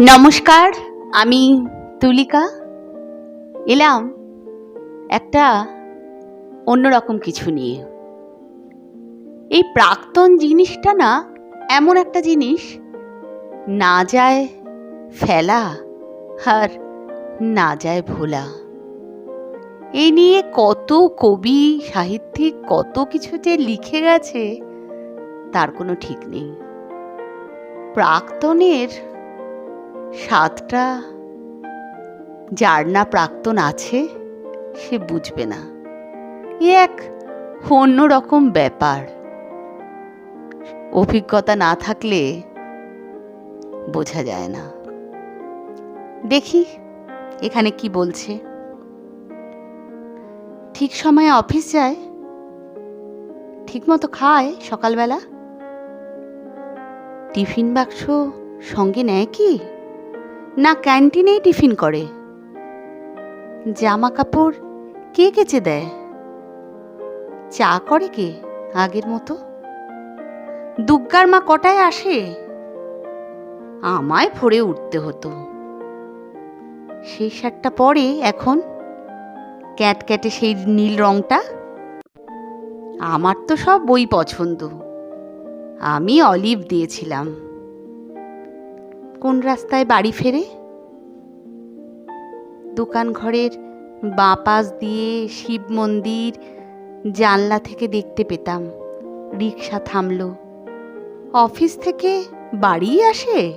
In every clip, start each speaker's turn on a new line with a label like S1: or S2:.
S1: নমস্কার, আমি তুলিকা। এলাম একটা অন্যরকম কিছু নিয়ে। এই প্রাক্তন জিনিসটা না এমন একটা জিনিস, না যায় ফেলা আর না যায় ভোলা। এই নিয়ে কত কবি, সাহিত্যিক, কত কিছু যে লিখে গেছে, তার কোনো ঠিক নেই। প্রাক্তনের স্বাদটা যার না প্রাক্তন আছে, সে বুঝবে না। এ এক অন্যরকম ব্যাপার। অভিজ্ঞতা না থাকলে বোঝা যায় না। দেখি এখানে কি বলছে। ঠিক সময়ে অফিস যায় ঠিক মতো খায় সকালবেলা। টিফিন বাক্স সঙ্গে নেয় কি? না ক্যান্টিনেই টিফিন করে। জামা কাপড় কে কেচে দেয়? চা করে কে আগের মতো? দুগ্গার মা কটায় আসে? আমায় ভরে উঠতে হতো। সেই শার্টটা পরে এখন ক্যাটক্যাটে সেই নীল রংটা? আমার তো সব বই পছন্দ। আমি অলিভ দিয়েছিলাম। কোন রাস্তায় বাড়ি ফেরে? দোকান ঘরের বাঁ পাশ দিয়ে শিব মন্দির জানলা থেকে দেখতে পেতাম। রিক্সা থামল। অফিস থেকে বাড়ি আসে?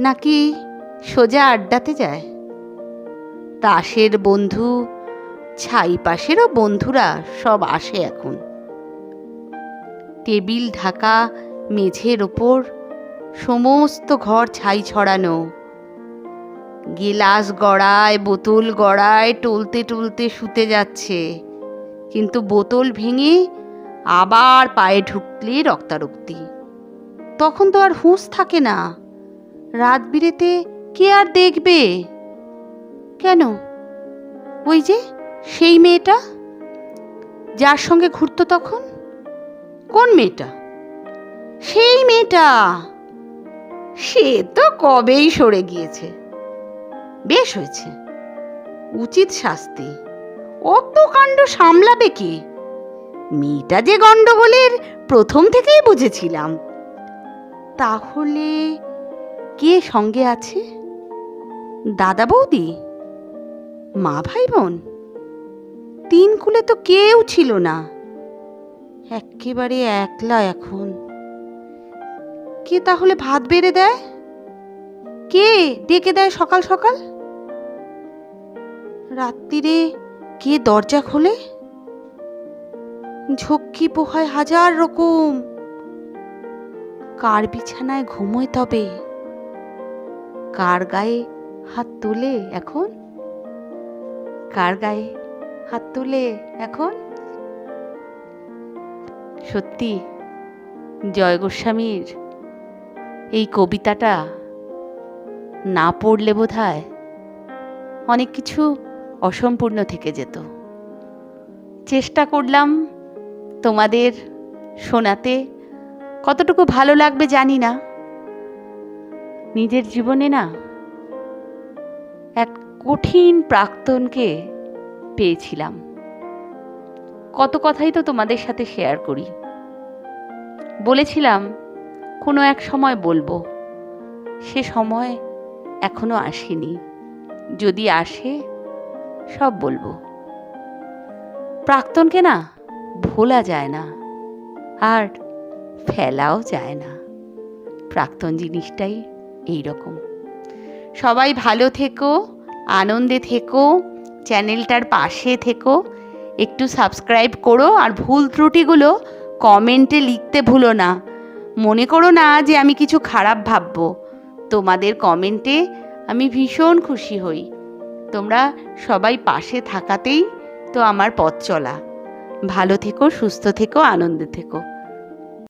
S1: নাকি সোজা আড্ডাতে যায়? তাসের বন্ধু, ছাই পাশেরও বন্ধুরা সব আসে এখন। টেবিল ঢাকা, মেঝের ওপর সমস্ত ঘর ছাই ছড়ানো। গেলাস গড়ায়, বোতল গড়ায়, টলতে টলতে শুতে যাচ্ছে। কিন্তু বোতল ভেঙে আবার পায়ে ঢুকলে রক্তারক্তি। তখন তো আর হুঁশ থাকে না। রাত বিরেতে কে আর দেখবে? কেন? ওই যে সেই মেয়েটা? যার সঙ্গে ঘুরতো তখন? কোন মেয়েটা? সেই মেয়েটা! সে তো কবেই সরে গিয়েছে। বেশ হয়েছে। উচিত শাস্তি। অত কাণ্ড সামলাবে কে? মেয়েটা যে গন্ডগোলের প্রথম থেকেই বুঝেছিলাম। তাহলে কে সঙ্গে আছে? দাদা বৌদি? মা ভাই বোন তিন কুলে তো কেউ ছিল না। একেবারে একলা এখন। কে তাহলে ভাত বেড়ে দেয়? কে ডেকে দেয় সকাল সকাল? রাত্রিরে কে দরজা খোলে? ঝক্কি পোহায় হাজার রকম। কার বিছানায় ঘুমোয় তবে? কার গায়ে হাত তুলে এখন? কার গায়ে হাত তুলে এখন? সত্যি, জয় গোস্বামীর এই কবিতাটা না পড়লে বোধ হয় অনেক কিছু অসম্পূর্ণ থেকে যেত। চেষ্টা করলাম তোমাদের শোনাতে কতটুকু ভালো লাগবে জানি না। নিজের জীবনে না এক কঠিন প্রাক্তনকে পেয়েছিলাম। কত কথাই তো তোমাদের সাথে শেয়ার করি। বলেছিলাম কোনো এক সময় বলব, সে সময় এখনও আসেনি। যদি আসে, সব বলব। প্রাক্তনকে না ভোলা যায় না, আর ফেলাও যায় না। প্রাক্তন জিনিসটাই এই রকম সবাই ভালো থেকো, আনন্দে থেকো, চ্যানেলটার পাশে থেকো, একটু সাবস্ক্রাইব করো, আর ভুল ত্রুটিগুলো কমেন্টে লিখতে ভুলো না। মনে করো না যে আমি কিছু খারাপ ভাবব। তোমাদের কমেন্টে আমি ভীষণ খুশি হই। তোমরা সবাই পাশে থাকাতেই তো আমার পথ চলা। ভালো থেকো, সুস্থ থেকো, আনন্দে থেকো।